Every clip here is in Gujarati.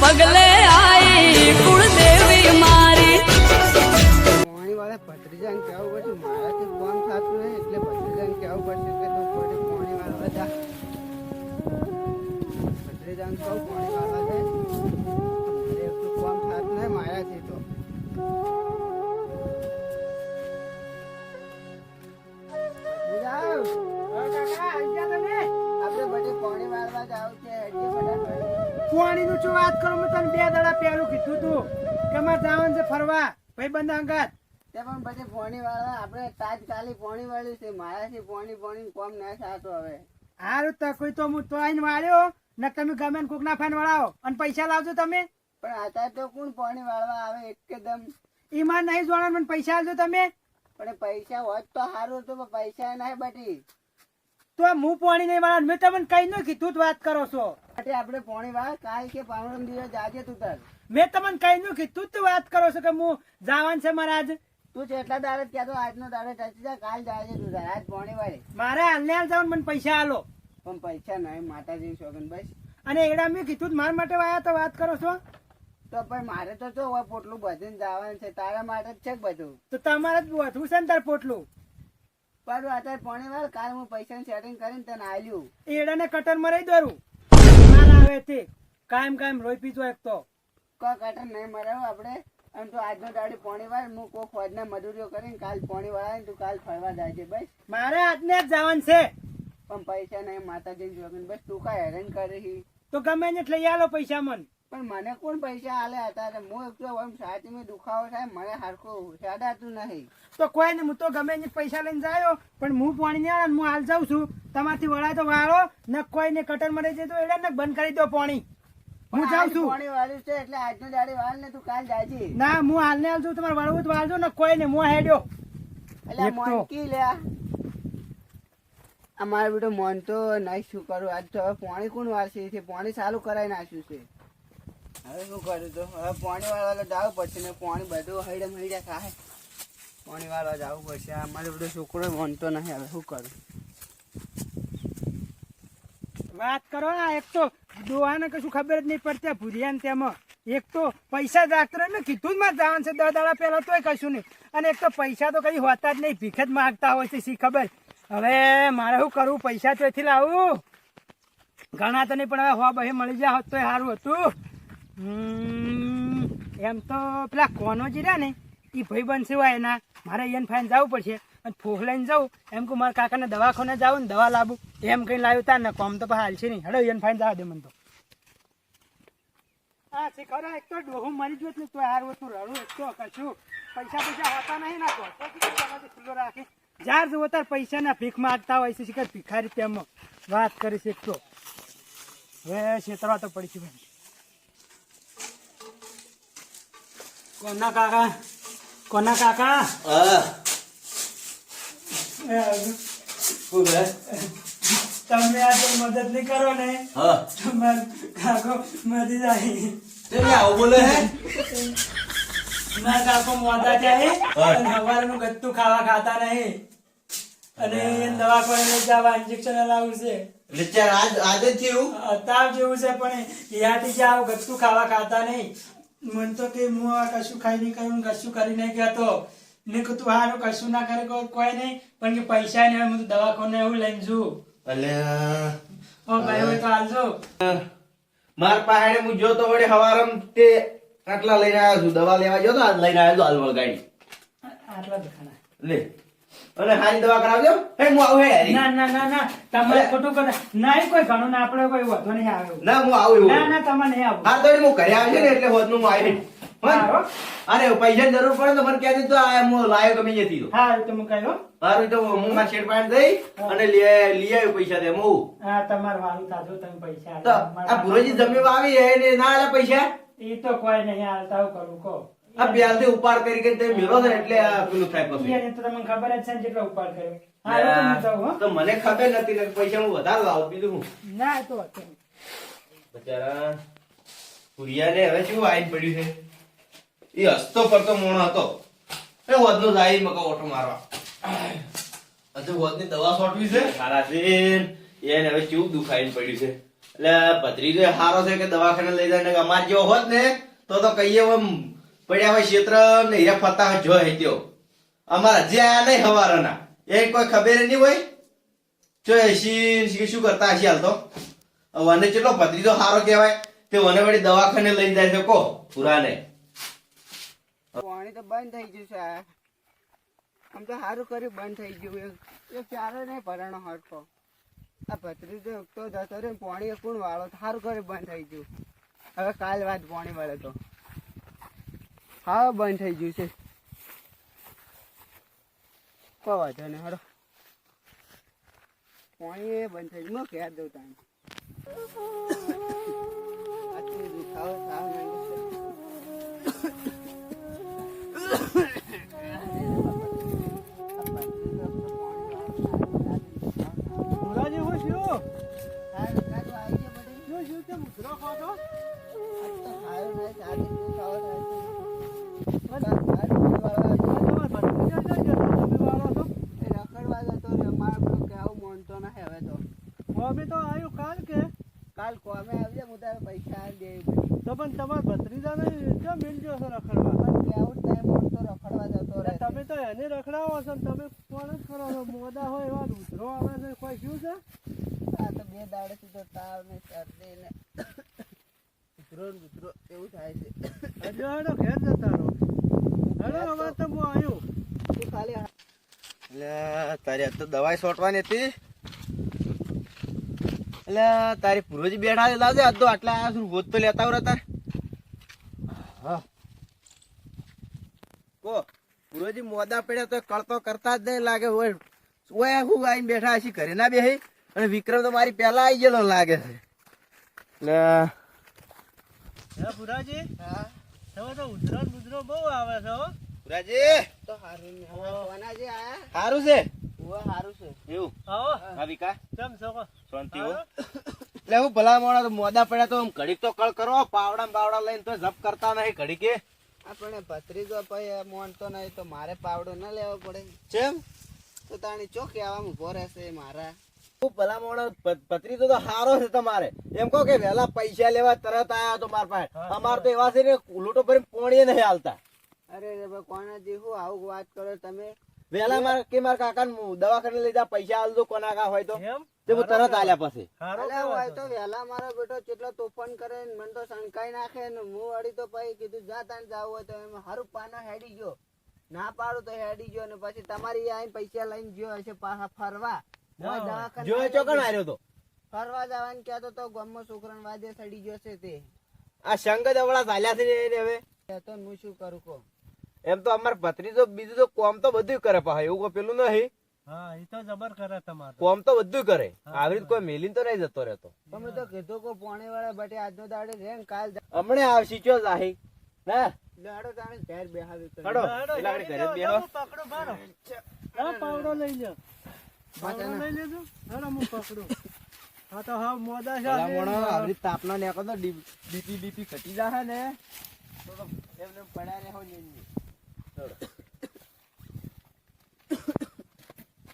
பகலே પાણીનું શું વાત કરું? મેં તને બે દાડા પહેલું કીધું તું કે મારે જવાનું છે ફરવા. ભાઈ બંધ અંગત. તે પણ પછી ફોણી વાળવા આપણે તાત્કાલિક પાણી વાળ્યું છે મારાથી પાણી ફોણી કોમ ના થતો હવે. હારું તો કોઈ તો હું તો આઈને વાળ્યો ને તમે ગમે ને કોક ના ફાઈન વાળાઓ અને પૈસા લાવજો તમે. પણ અત્યારે તો કોણ ફોણી વાળવા આવે એકદમ? ઈમાન નહીં જોવાનું મને પૈસા આપજો તમે. પણ પૈસા હોત તો સારું હતું પૈસા નહીં બટી. તો હું પાણી નહીં મારા મેં તમને કઈ ન કીધું વાત કરો છો. એટલે આપણે પાણી વાળ કાલ કે પાવડમ દિવસ જાજે તું તાર. મેં તમને કઈ ન કીધું જ વાત કરો છો કે હું જવાનું છે મારે આજ. તું જેટલા દાડે તો આજનો દાડે ટચી જા કાલ જાજે તું તાર. આજ પાણી વાળી મારે હાલને હાલ જવાનું મને પૈસા આલો. પણ પૈસા નહીં માતાજી શોગન બસ. અને એડા મેં કીધું મારા માટે વાયા તો વાત કરો છો. તો પણ મારે તો જો પોટલું બધું જવાનું છે તારા માટે જ છે બધું? તો તમારે જ બધું છે ને તાર પોટલું? પણ અત્યારે પોણે વાર કાલ હું પૈસાનું સેટિંગ કરીને તને આલ્યું. એડાને કટર મરાઈ દોરું માલ આવે તે કાયમ કાયમ રોઈ પીજો એક તો. કો કટર નહીં મરાવ આપણે. અને તું આજનો દાડી પોણી વાર હું કોઈ ખોજના મજૂરીઓ કરીને કાલ પોણી વાળા તું કાલ ફરવા જાજે બસ. મારે આજને જ જવાનું છે. પણ પૈસા નહીં માતાજી જોગન બસ તું કાંઈ હેરાન કરી છે તો ગમે ને લઈ આલો પૈસા મન. પણ મને કોણ પૈસા આલે અત્યારે હું એકલો આમ છાતીમાં દુખાવો થાય મને હરખું સાડાતું નહીં. તો કોઈ નહીં હું તો ગમે ને પૈસા લઈને જાયો પણ હું પાણી નહીં આવે હું હાલ જાઉં છું. તમારથી વળાય તો વાળો ને કોઈ ને કટર મરે છે તો એટલે ને બંધ કરી દો પાણી. હું જાઉં છું. પાણી વાળું છે એટલે આજનો દાડી વાળ ને તું કાલ જાજે. ના હું હાલ ને હાલ છું તમારે વાળવું તો વાળજો ને કોઈ ને હું હેડ્યો. એટલે તો. લ્યા અમારે બેટો મોન તો નહીં શું કરું આજ તો પાણી કોણ વાળશે? છે પાણી ચાલુ કરાવી નાખ્યું છે. હવે તો? ને વાત કરો ને એક તો દોહાને કશું ખબર જ નહીં પડતી ભૂરિયાને તેમાં. એક તો પૈસા રાખતો ને કીધું જ માં જવાનું છે. દસ દાડા પહેલાં તોય કશું નહીં. અને એક તો પૈસા તો કઈ હોતા જ નહીં. ભીખ જ માગતા હોય છે, શી ખબર? હવે મારે શું કરવું? પૈસા તો એથી લાવું. ઘણા તો નહીં, પણ હવે હો બહે મળી જાય હોત તોય સારું હતું. એમ તો પેલા કોનો જે રહ્યા ને એ ભાઈ બનશે હોય એના મારે એન ફાઈન જવું પડશે. અને ફોક લઈને જાઉં એમ કે મારા કાકાને દવાખાને જાઉં ને દવા લાવું. એમ કઈ લાવ્યું તા ને કોમ તો હાલ છે નહીં. હડો એન ફાઈન જવા દે મને તો. હા શીખરો એક તો ડોહું મરી ગયો ને તો હાર હતું રડું એક તો કશું. પૈસા પૈસા હોતા નહીં ના તો. તો ખુલ્લો રાખી? જ્યાર જુઓ તાર પૈસા ભીખ માગતા હોય છે શીખર ભિખારી તેમાં વાત કરીશ એક તો. હવે છેતરવા તો પડી છે ભાઈ. કોના કાકા? કોના કાકા? તમે આ તો મદદ નહીં કરો ને તમારો કાકો મરી જાય. તે આવું બોલે હે? ના કાકો મોટા જાય અને સવારનું ગત્તું ખાવા ખાતા નહીં. અને દવાખાને લઈ જવા ઇન્જેક્શન લાવવું છે. આજે જ થયું અ, જેવું છે પણ યાથી જાવ ગત્તું ખાવા ખાતા નહીં. મન તો કે હું આ કશું ખાઈ નહીં કર્યું કશું કરી નહીં કહેતો ને કે તું હારું કશું ના કરે કોઈ નહીં. પણ કે પૈસા નહીં હોય હું તો દવાખાને એવું લઈને જુ. એટલે ઓ ભાઈ હોય તો આલજો માર પાસે હું જો તો વડે હવારમ તે આટલા લઈને આવ્યો છું. દવા લેવા જો તો આજ લઈને આવ્યો તો હાલ વળગાડી. આટલા દેખાના લે. અને હારી દવા કરાવજો. હે હું આવું હે ના ના ના ના. તમારે ખોટું કરે ના કોઈ ઘણો ના આપણે કોઈ વધુ નહીં આવ્યો ના હું આવું ના ના તમે નહીં આવું. હા તો હું ઘરે આવે ને એટલે હોદનું હું આવી. અરે પૈસાની જરૂર પડે તો મને કહેતી તો આ હું લાયો ગમે જતી તો હા તો હું કહ્યું. મારું તો હું મારા શેઠ પાસે દઈ અને લઈ આવ્યો પૈસા દે હું. હા તમારું વારું થાતું તમે પૈસા આ ભુરોજી જમીન આવી એને ના આલે પૈસા? એ તો કોઈ નહીં હાલતા હું કરું કહો. આ બ્યાલથી ઉપાડ કરી કરીને તમે મેલો ને એટલે આ પેલું થાય પછી. એને તો તમને ખબર જ છે જેટલો ઉપાડ કર્યો. તો હું જાઉં, હો. તો મને ખબર નથી ને પૈસા હું વધારે લાવું બીજું હું ના તો બચારા પુરિયાને હવે શું આઈન પડ્યું છે? એ હસતો પડતો મોણો હતો. એ વધનો જાય મકા ઓટો મારવા. હજુ વધની દવા સોટવી છે? સારા છે એને હવે કેવું દુખાઈને પડ્યું છે? એટલે ભત્રીજો હારો છે કે દવાખાને લઈ જાય ને અમાર જેવો હોત ને તો તો કહીએ પડ્યા હોય ક્ષેત્ર ને ફરતા હોય જો હેત્યો અમારા જે આયા નહીં હવારના. એ કોઈ ખબર નહીં હોય? જો એસી શું કરતા હશે હાલ તો? વને ચેટલો ભત્રીજો હારો કહેવાય. તે વને વળી દવાખાને લઈ જાય છે, કો, પુરાને. પાણી તો બંધ થઈ ગયું છે. આમ તો સારું કર્યું, બંધ થઈ ગયું. એ એક ચારે નહીં ભરાણો હરખો. આ ભત્રીજો તો જતો રે પાણી કોણ વાળો? સારું કર્યું, બંધ થઈ ગયું. હવે કાલ વાત પાણી વળે તો. હા બંધ થઈ ગયું છે. કોઈ વાંધો નહીં હરો પાણી એ બંધ થઈ ગયું. હું ઘેર દઉં તાને. શું શું શું તે તમારા ભત્રીજા જઈ જતો તમે વાળો છો અમે તો આવ્યું કાલ કે? તો પણ તમારા ભત્રીજાને જો મિલજો છો રખડવા? એટલે તમે તો એને રખડાવો છો ને તમે કોણ જ કરો છો? મોદા હોય એવા આવે છે. કોઈ શું છે? એવું થાય છે. હજુ હેડો ઘેર જતા રહો હેડો હવે તો. હું આવ્યું તું ખાલી એટલે તારી આજ તો દવાઈ છોટવાની હતી. એટલે તારી પૂર્વજી બેઠા છે લાવજે આજ તો આટલા આ છું ગોત તો લેતા આવો તાર. હા. કો પૂર્વજી મોદા પડ્યા તો કળતો કરતા જ નહીં લાગે હોય. ઓય હું આવીને બેઠા હશી ઘરે ના બેહી. અને વિક્રમ તો મારી પહેલા આવી ગયેલો લાગે છે. એટલે હે ભુરાજી? હા. તમે તો ઉધરો ને બહુ આવે છે હો. પૂરાજી તો હારું ને કોના જે આયા? છે? ઉવા હારું છે. એવું? આવો હા. વિકા. કેમ છો શાંતિ હો. એટલે હું ભલા મોણા તો મોદા પડ્યા તો આમ ઘડીક તો કળ કરો પાવડા બાવડા લઈને તો જપ કરતા નહીં ઘડીકે. કે આપણે ભત્રીજો ભાઈ મોનતો નહીં તો મારે પાવડો ન લેવો પડે. ચેમ? તો તાણી ચો કહેવામાં ઊભો રહેશે મારા. ભલા મોણા પ- તો હારો છે તમારે. એમ કહો કે વહેલા પૈસા લેવા તરત આયા તો મારા પાસે. અમાર તો એવા છે ને લૂંટો ભરી પોણીએ નહીં હાલતા. અરે કોને જી આવું વાત કરો તમે? વહેલા માર કે મારા કાકા દવાખાને લઈ જા પૈસા હાલ કોના કા હોય તો. તે હું તરત આલ્યા પછી. હારો અલ્યા કેવો હોય તો વેલા મારો બેટો કેટલો તોફાન કરે ને મને તો શંકાઈ નાખે ને હું વળી તો પછી કીધું જા તાન જાવ હોય તો એમ હારું પાના હેડી ગયો. ના પાડું તો હેડી ગયો ને પછી તમારી આઈને પૈસા લઈને ગયો હશે પાછા ફરવા. ના મોય હોય. દવાખાને જો ચોકણ આવ્યો તો. ફરવા જવાનું કહેતો તો ગામમાં છોકરાને વાદે સડી ગયો છે તે. આ શંકર દવડા ચાલ્યા છે ને હવે. તો હું શું કરું કહો. એમ તો અમાર ભત્રીજો બીજું તો કોમ તો બધું કરે પાછા એવું કોઈ પેલું નહીં હા. એ તો જબર કરે તમારે કોમ તો બધું કરે. આવી રીતે કોઈ મેલીન તો નહીં જતો રહેતો. તમે તો કીધું કો પોણે વાળા બટે આજનો દાડે રેન કાલ હમણે આવશી ચો જાહી? ના દાડો તાણે ઘેર બેહાવી તો. હડો. હેડો, પેલા ઘરે બેહો. પકડો બારો. હા, પાવડો લઈ લ્યો. લઈ લેજો. હેડો હું પકડું. હા તો હા મોદા છે. ભલા આજે. મોણો આવી તાપના નેકો તો બીપી બીપી ઘટી જાહે ને. તો એમને એમ પડ્યા રહે હો ને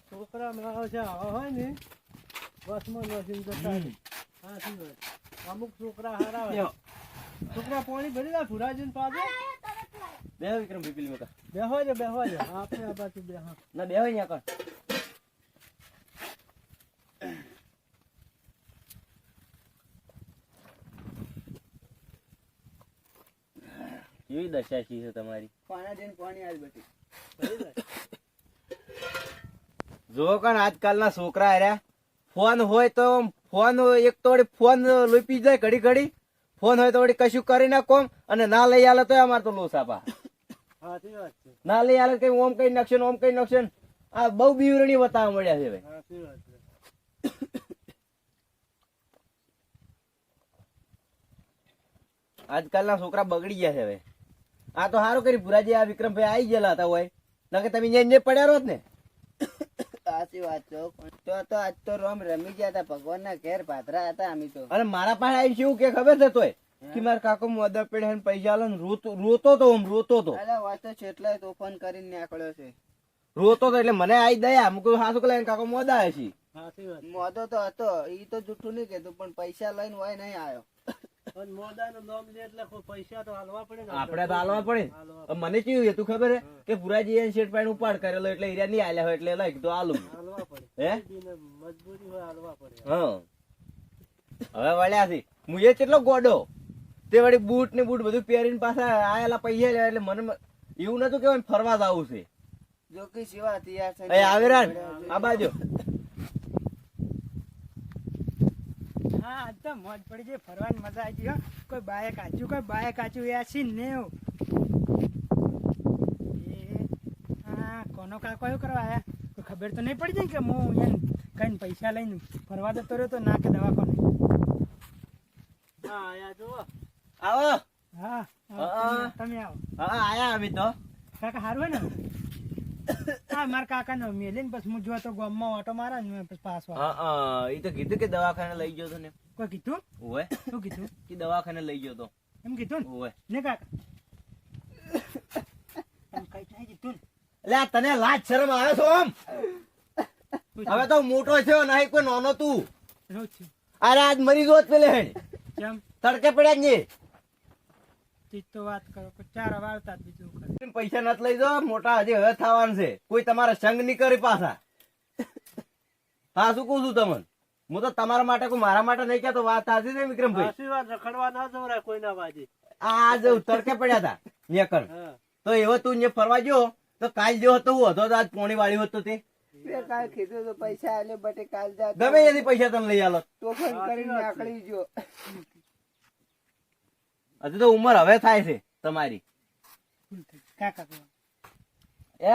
છોકરા મારો છે. આવા હોય ને બસમાં નસીને જતા. સાચી વાત. અમુક છોકરા હારા હોય. છોકરા પાણી ભરી દે ભુરાજીને પાસે બેહો વિક્રમ પીપલી બે બેહો છે બેહો છે આપણે આ બાજુ બેહો. ના બેહો અહીંયા કર કેવી દશા છે તમારી. પાણા જઈને પાણી આવી બટી જો કણ આજકાલના છોકરા આર્યા ફોન હોય તો ફોન એક તો ફોન લોપી જાય ઘડી ઘડી. ફોન હોય તો કશું કરી ના કોમ અને ના લઈ આલે તો અમાર તો લોસ આપા સાચી વાત છે. ના લઈ આલે કઈ ઓમ કઈ નાખશે ઓમ કઈ નાખશે આ બહુ બીવરણી બતાવવા મળ્યા છે ભાઈ. આજકાલના છોકરા બગડી ગયા છે હવે આ તો સારું કરી ભુરાજી આ વિક્રમભાઈ આવી ગયેલા હતા હોય નકે તમે અહીંયા ને પડ્યા રહો ને? સાચી વાત છે તો તો આજ તો રોમ રમી ગયા હતા. ભગવાન ના ઘેર પાથરા હતા અમે તો. અને મારા પાસે આવી શું કે ખબર છે તોય? કે મારા કાકો મોદા પડ્યા પૈસા આલો રોતો રોતો તો આમ રોતો તો. અરે વાત તો તોફાન કરીને નીકળ્યો છે. રોતો તો એટલે મને આઈ દયા. મું કહ્યું હાસુ કલાઈને કાકો મોદા હશે સાચી મોદો તો હતો. ઈ તો જૂઠું નહીં કીધું પણ પૈસા લઈને હોય નહીં આવ્યો. પૈસા તો હાલવા પડે મને કેવું હતું ખબર કે પુરાજી એને શેઠ પાણી ઉપાડ કરેલો એટલે હીરા નહીં આલ્યા હોય એટલે લાઈક તો આલું હે? મજબૂરી હોય હાલવા પડે. હવે વળ્યા છે. હું એ કેટલો ગોડો? તે વળી બૂટ ને બૂટ બધું પહેરીને પાછા આયેલા પૈસા લેવા એટલે મને એવું નતું કેવાય ફરવા જ આવું છે. જો કે સિવા તૈયાર આવેરાન આ બાજુ. હા આજ તો મોજ પડી ગઈ ફરવાની મજા આવી ગઈ કોઈ બાએ કાચું કોઈ બાએ કાચું એસી નેવ. હા કોનો કાકો એવું કરવા આયા? કોઈ ખબર તો નહીં પડી જાય કે હું એમ કઈ પૈસા લઈને ફરવા જતો રહ્યો તો ના કે દવાખાને? હા આયા જુઓ. આવો. હા, તમે આવો. હા આયા અમે તો. કાકા સારું હોય ને? મારા પછી હું જો તો ગામમાં ઓટો મારા ને પછી પાછો હા હા એ તો કીધું કે દવાખાને લઈ ગયો તો ને. કોઈ કીધું? ઓવે. શું કીધું? કે દવાખાને લઈ ગયો તો. એમ કીધું ને? ઓવે. ને કાકા? એમ કઈ નહીં કીધું એટલે તને લાજ શરમ આવે છો આમ હવે તો મોટો થયો નહીં કોઈ નાનો તું. અરે આજ મરી ગયો પેલે હેડ તડકે પડ્યા જ નહીં. તો વાત કરો ચાર વાળતા બીજું પૈસા નથી લઈ જાઓ મોટા હજી હવે થવાનું છે. કોઈ તમારા સંગ નહીં કરી પાછા. હા શું કહું છું તમને? હું તો તમારા માટે કોઈ મારા માટે નહીં કહેતો વાત સાચી છે વિક્રમભાઈ? સાચી વાત રખડવા ના જવરાય કોઈના બાજી. આ જ તડકે પડ્યા હતા નેકર તો એવો તું ને ફરવા ગયો તો કાલ જો હતો હું હતો આજ પોણી વાળી હતો તે કાલ કીધું તો પૈસા આલે બટે કાલ જા ગમે એની પૈસા તમે લઈ આલો. તોફાન કરીને આકડી જો હજુ તો ઉંમર હવે થાય છે તમારી. કાકા? એ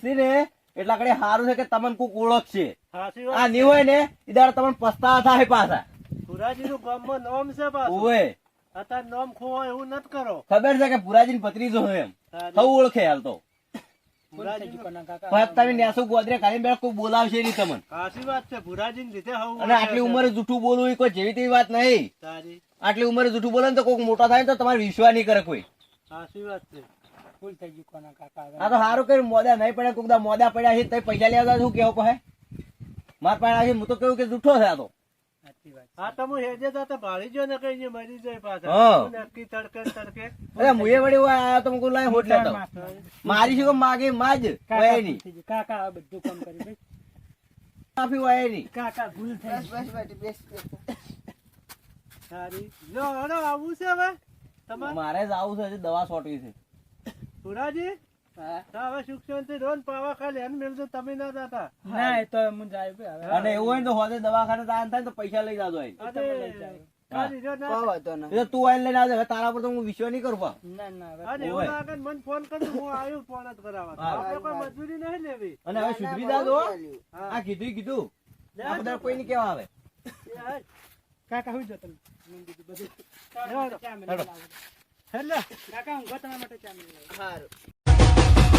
છે ને એટલા કડે સારું છે કે તમને કોક ઓળખ છે. આ વાત હોય ને ઇદાર તમને પસ્તાવા થાય પાછા. પુરાજી નું ગામમાં નામ છે પાછું. ઓવે અત્યારે નામ ખોવો એવું નત કરો. ખબર છે કે પુરાજી ની પત્રી જો એમ સૌ ઓળખે હાલ તો. બોલાવશે નહીં તમને. સાચી વાત છે લીધે અને આટલી ઉંમરે જૂઠું બોલવું કોઈ જેવી તેવી વાત નહીં. આટલી ઉંમરે જૂઠું બોલે ને તો કોઈ મોટા થાય તો તમારે વિશ્વાસ નહીં કરે કોઈ. સાચી વાત છે. ભૂલ થઈ ગયું કોના કાકા આ તો સારું કર્યું મોદા નહીં પડ્યા કોકદા મોદા પડ્યા છે તઈ પૈસા લેવા શું કેવો કહે? માર પાસે છે હું તો કેવું કે જૂઠો છે આ તો. હા તો હું હેજે તો ભાળી જો ને કઈ મરી જાય પાછા. નક્કી તડકે તડકે. અરે મુએ વળી હોય તો મુકું લાય હોટ લેતો મારી શું માગે માજ કાકા નહીં. કાકા આ બધું કામ કર્યું ભાઈ. માફી હોય નહીં. કાકા ભૂલ થઈ બસ બસ બટી બેસ સારી. જો આવું છે હવે? તમારે? મારે જ આવું છે દવા સોટવી છે. પુરાજી હવે સુખ શાંતિ રોન પાવા ખાલી એને મેળજો તમે ના જાતા. ના એ તો હું જાય અને એવું હોય તો હોદે દવાખાને દાન થાય તો પૈસા લઈ જાજો અહીં. અરે તમે લઈ જાઓ. ખાલી જો ના કોઈ વાંધો નહીં. એ તો તું આઈને લઈને આવજે તારા પર તો હું વિશ્વાસ નહીં કરું ના મને ફોન કર્યો હું આવ્યો ફોન જ કરાવવા. હા. મજબૂરી નહીં લેવી. અને હવે સુધરી જાજો આ કીધું કીધું. આ બધા કોઈ નહીં કેવા આવે. કાકા હું જો તમે બધું. હેલો કાકા હું તમારા માટે ચા મેળવી સારું